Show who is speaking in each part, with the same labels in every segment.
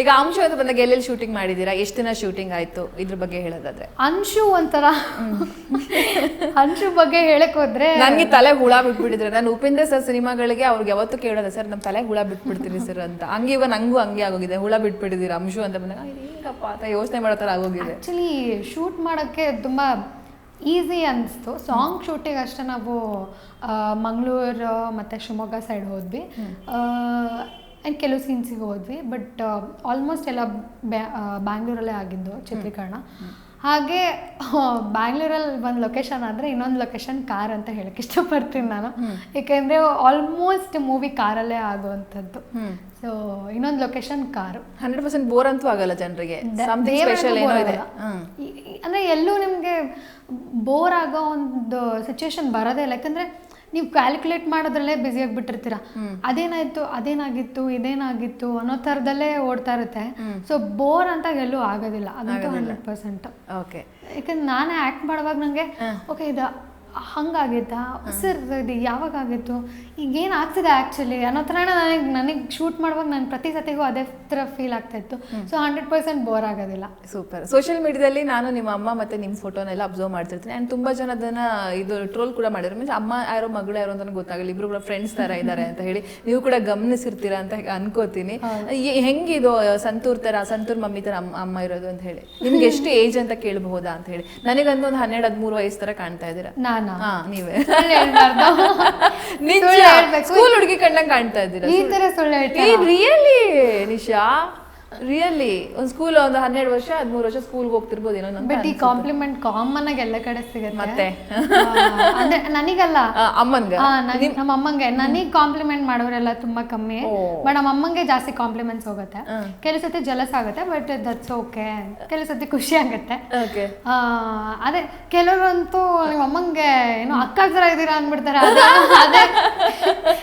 Speaker 1: ಈಗ ಅಂಶು ಅಂತ ಬಂದಾಗ ಎಲ್ಲೆಲ್ಲಿ ಶೂಟಿಂಗ್ ಮಾಡಿದೀರಾ ಎಷ್ಟು ದಿನ ಶೂಟಿಂಗ್ ಆಯ್ತು? ಇದ್ರ ಬಗ್ಗೆ ಹೇಳೋದಾದ್ರೆ.
Speaker 2: ಅಂಶು ಒಂಥರ ಅಂಶು ಬಗ್ಗೆ ಹೇಳಕ್ ಹೋದ್ರೆ
Speaker 1: ನನಗೆ ತಲೆ ಹುಳ ಬಿಟ್ಬಿಟ್ಟಿದ್ರೆ. ನಾನು ಉಪೇಂದ್ರ ಸರ್ ಸಿನಿಮಾಗಳಿಗೆ ಅವ್ರಿಗೆ ಯಾವತ್ತೂ ಕೇಳೋದ ಸರ್ ನಮ್ಮ ತಲೆ ಹುಳ ಬಿಟ್ಬಿಡ್ತೀನಿ ಸರ್ ಅಂತ. ಹಂಗೆ ಇವಾಗ ನಂಗೂ ಹಂಗೆ ಆಗೋಗಿದೆ. ಹುಳ ಬಿಟ್ಬಿಟ್ಟಿದ್ದೀರಾ ಅಂಶು ಅಂತ ಬಂದಾಗ ಹೆಂಗಪ್ಪ ಅಂತ ಯೋಚನೆ ಮಾಡೋ ಥರ ಆಗೋಗಿದೆ.
Speaker 2: ಆಕ್ಚುಲಿ ಶೂಟ್ ಮಾಡೋಕ್ಕೆ ತುಂಬ ಈಸಿ ಅನಿಸ್ತು. ಸಾಂಗ್ ಶೂಟಿಂಗ್ ಅಷ್ಟೇ ನಾವು ಮಂಗಳೂರು ಮತ್ತು ಶಿವಮೊಗ್ಗ ಸೈಡ್ ಹೋದ್ವಿ. ಆ್ಯಂಡ್ ಕೆಲವು ಸೀನ್ಸಿಗೆ ಹೋದ್ವಿ ಬಟ್ ಆಲ್ಮೋಸ್ಟ್ ಎಲ್ಲ ಬ್ಯಾ ಬ್ಯಾಂಗ್ಳೂರಲ್ಲೇ ಆಗಿದ್ದು ಚಿತ್ರೀಕರಣ. ಹಾಗೆ ಬ್ಯಾಂಗ್ಳೂರಲ್ಲಿ ಒಂದು ಲೊಕೇಶನ್ ಆದರೆ ಇನ್ನೊಂದು ಲೊಕೇಶನ್ ಕಾರ್ ಅಂತ ಹೇಳಕ್ಕೆ ಇಷ್ಟಪಡ್ತೀನಿ ನಾನು. ಏಕೆಂದರೆ ಆಲ್ಮೋಸ್ಟ್ ಮೂವಿ ಕಾರಲ್ಲೇ ಆಗುವಂಥದ್ದು. ಸೊ ಇನ್ನೊಂದು location car
Speaker 1: hundred percent bore ಅಂತೂ ಆಗಲ್ಲ ಜನರಿಗೆ.
Speaker 2: ಅಂದ್ರೆ ಎಲ್ಲೂ ನಿಮಗೆ ಬೋರ್ ಆಗೋ ಒಂದು ಸಿಚುವೇಶನ್ ಬರೋದೇ ಇಲ್ಲ. ಯಾಕಂದ್ರೆ ನೀವು ಕ್ಯಾಲ್ಕುಲೇಟ್ ಮಾಡೋದ್ರಲ್ಲೇ ಬ್ಯುಸಿ ಆಗಿಬಿಟ್ಟಿರ್ತೀರ. ಅದೇನಾಯ್ತು ಅದೇನಾಗಿತ್ತು ಇದೇನಾಗಿತ್ತು ಅನ್ನೋ ಥರದಲ್ಲೇ ಓಡ್ತಾ ಇರುತ್ತೆ. ಸೊ ಬೋರ್ ಅಂತ ಎಲ್ಲೂ ಆಗೋದಿಲ್ಲ. ಅದಂತೂ ಹಂಡ್ರೆಡ್ ಪರ್ಸೆಂಟ್
Speaker 1: ಓಕೆ
Speaker 2: ಯಾಕಂದ್ರೆ ನಾನೇ ಆ್ಯಕ್ಟ್ ಮಾಡುವಾಗ ನನಗೆ ಓಕೆ ಇದು ಹಂಗಾಗಿತ್ತಾ ಸರ್ ಇದು ಯಾವಾಗ ಆಗಿತ್ತು ಈಗ ಏನು ಆಗ್ತಿದೆ ಆ್ಯಕ್ಚುಲಿ ಅನ್ನೋ ಥರ ನನಗೆ ನನಗೆ ಶೂಟ್ ಮಾಡುವಾಗ ನಾನು ಪ್ರತಿ ಸತಿಗೂ ಅದೇ ಥರ ಫೀಲ್ ಆಗ್ತಾ ಇತ್ತು. ಸೊ ಹಂಡ್ರೆಡ್ ಪರ್ಸೆಂಟ್ ಬೋರ್ ಆಗೋದಿಲ್ಲ.
Speaker 1: ಸೂಪರ್ ಸೋಷಿಯಲ್ ಮೀಡಿಯಾದಲ್ಲಿ ನಾನು ನಿಮ್ಮ ಅಮ್ಮ ಮತ್ತೆ ನಿಮ್ಮ ಫೋಟೋನೆಲ್ಲ ಅಬ್ಸರ್ವ್ ಮಾಡ್ತಿರ್ತೀನಿ. ಆ್ಯಂಡ್ ತುಂಬ ಜನ ಅದನ್ನ ಇದು ಟ್ರೋಲ್ ಕೂಡ ಮಾಡಿದ್ರು. ಮೀನ್ಸ್ ಅಮ್ಮ ಯಾರೋ ಮಗಳು ಯಾರೋ ಅಂತ ಗೊತ್ತಾಗಲ್ಲ. ಇಬ್ಬರು ಕೂಡ ಫ್ರೆಂಡ್ಸ್ ಥರ ಇದ್ದಾರೆ ಅಂತ ಹೇಳಿ ನೀವು ಕೂಡ ಗಮನಿಸಿರ್ತೀರಾ ಅಂತ ಅನ್ಕೋತೀನಿ. ಹೆಂಗಿದು ಸಂತೂರ್ ಥರ ಸಂತೂರ್ ಮಮ್ಮಿ ಥರ ಅಮ್ಮ ಅಮ್ಮ ಇರೋದು ಅಂತ ಹೇಳಿ. ನಿಮ್ಗೆ ಎಷ್ಟು ಏಜ್ ಅಂತ ಕೇಳಬಹುದಾ ಅಂತ ಹೇಳಿ. ನನಗಂತೂ ಒಂದು ಹನ್ನೆರಡು ಹದಿಮೂರು ವಯಸ್ಸು ಥರ ಕಾಣ್ತಾ ಇದ್ದೀರಾ?
Speaker 2: ನಾನಾ
Speaker 1: ಹಾ. ನೀವೇ. ನಿಜ. ಸ್ಕೂಲ್ ಹುಡುಗಿ ಕಣ್ಣಂಗ್ ಕಾಣ್ತಾ ಇದ್ದೀರಾ?
Speaker 2: ಈ ತರ ಸುಳ್ಳು ಹೇಳ್ತಾರೆ?
Speaker 1: ರಿಯಲಿ ನಿಶಾ? ರಿಯಲಿ ಒಂದು ಸ್ಕೂಲ್ ಒಂದು ಹನ್ನೆರಡು ವರ್ಷ ಹದಿಮೂರು ವರ್ಷ ಸ್ಕೂಲ್ಗೆ ಹೋಗ್ತಿರ್ಬೋದು ಏನೋ ನಂಗೆ
Speaker 2: ಬಟ್ ಈ ಕಾಂಪ್ಲಿಮೆಂಟ್ ಕಾಮನ್ ಆಗಿ ಎಲ್ಲ ಕಡೆ ಸಿಗುತ್ತೆ.
Speaker 1: ಮತ್ತೆ?
Speaker 2: ಅಂದ್ರೆ ನನಗಲ್ಲ. ನನ್- ನಮ್ಮ ಅಮ್ಮಂಗೆ. ನನಗೆ ಕಾಂಪ್ಲಿಮೆಂಟ್ ಮಾಡೋರೆಲ್ಲ ತುಂಬಾ ಕಮ್ಮಿ. ಬಟ್ ನಮ್ಮ ಅಮ್ಮಂಗೆ ಜಾಸ್ತಿ ಕಾಂಪ್ಲಿಮೆಂಟ್ಸ್ ಹೋಗುತ್ತೆ. ಕೆಲವು ಸತಿ ಜಲಸ್ ಆಗುತ್ತೆ ಬಟ್ ದಟ್ಸ್ ಓಕೆ ಕೆಲವು ಸತಿ ಖುಷಿ ಆಗುತ್ತೆ. ಅದೇ ಕೆಲವರಂತೂ ನಿಮ್ಮ ಅಮ್ಮಂಗೆ ಏನೋ ಅಕ್ಕ ಥರ ಇದ್ದೀರಾ ಅಂದ್ಬಿಡ್ತಾರೆ. ಅದೇ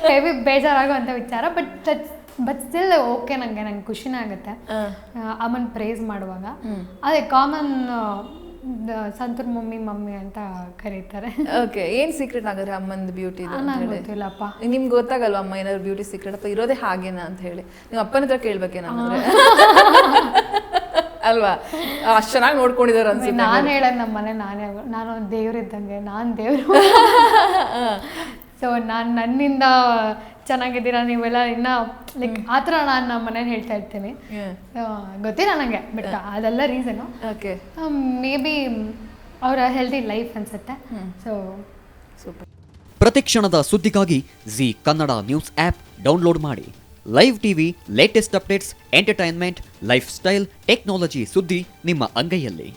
Speaker 2: ಹೆವಿ ಬೇಜಾರಾಗುವಂತ ವಿಚಾರ ಬಟ್ ಬಟ್ ಸ್ಟಿಲ್ ಓಕೆ ನಂಗೆ ನಂಗೆ ಖುಷಿನೇ ಆಗುತ್ತೆ. ಅಮ್ಮನ್ ಪ್ರೇಸ್ ಮಾಡುವಾಗ. ಅದೇ ಕಾಮನ್ ಸಂತೂರ್ ಮಮ್ಮಿ ಮಮ್ಮಿ ಅಂತ ಕರೀತಾರೆ.
Speaker 1: ಓಕೆ ಏನ್ ಸೀಕ್ರೆಟ್ ಆಗುತ್ತೆ ಅಮ್ಮಂದು ಬ್ಯೂಟಿ
Speaker 2: ಗೊತ್ತಿಲ್ಲಪ್ಪ.
Speaker 1: ನಿಮ್ಗೆ ಗೊತ್ತಾಗಲ್ವ ಅಮ್ಮ ಏನಾದ್ರು ಬ್ಯೂಟಿ ಸೀಕ್ರೆಟ್ ಅಥವಾ ಇರೋದೇ ಹಾಗೇನ ಅಂತ ಹೇಳಿ? ನೀವು ಅಪ್ಪನ ಹತ್ರ ಕೇಳ್ಬೇಕೇನಂದ್ರೆ? ಅಲ್ವಾ? ಅಷ್ಟು ಚೆನ್ನಾಗಿ ನೋಡ್ಕೊಂಡಿದಾರೆ ಅನ್ಸುತ್ತೆ
Speaker 2: ನಾನು ಹೇಳೋದು ನಮ್ಮ ಮನೆ ನಾನೇ ನಾನು ದೇವ್ರಿದ್ದಂಗೆ ನಾನು ದೇವರು. ಸೊ ನಾನು ನನ್ನಿಂದ ಚೆನ್ನಾಗಿದ್ದೀರಾ ನೀವೆಲ್ಲ ಇನ್ನ ಲೈಕ್ ಆ ಥರ ನಾನು ನಮ್ಮ ಮನೇಲಿ ಹೇಳ್ತಾ ಇರ್ತೀನಿ. ಗೊತ್ತಿಲ್ಲ ನನಗೆ ಬಟ್ ಅದೆಲ್ಲ ರೀಸನು
Speaker 1: ಓಕೆ
Speaker 2: ಮೇ ಬಿ ಅವರ ಹೆಲ್ದಿ ಲೈಫ್ ಅನ್ಸುತ್ತೆ. ಸೊ
Speaker 1: ಸೂಪರ್
Speaker 3: ಪ್ರತಿ ಕ್ಷಣದ ಸುದ್ದಿಗಾಗಿ Zee Kannada news app download ಮಾಡಿ. Live TV latest updates entertainment lifestyle technology ಸುದ್ದಿ ನಿಮ್ಮ ಅಂಗೈಯಲ್ಲಿ.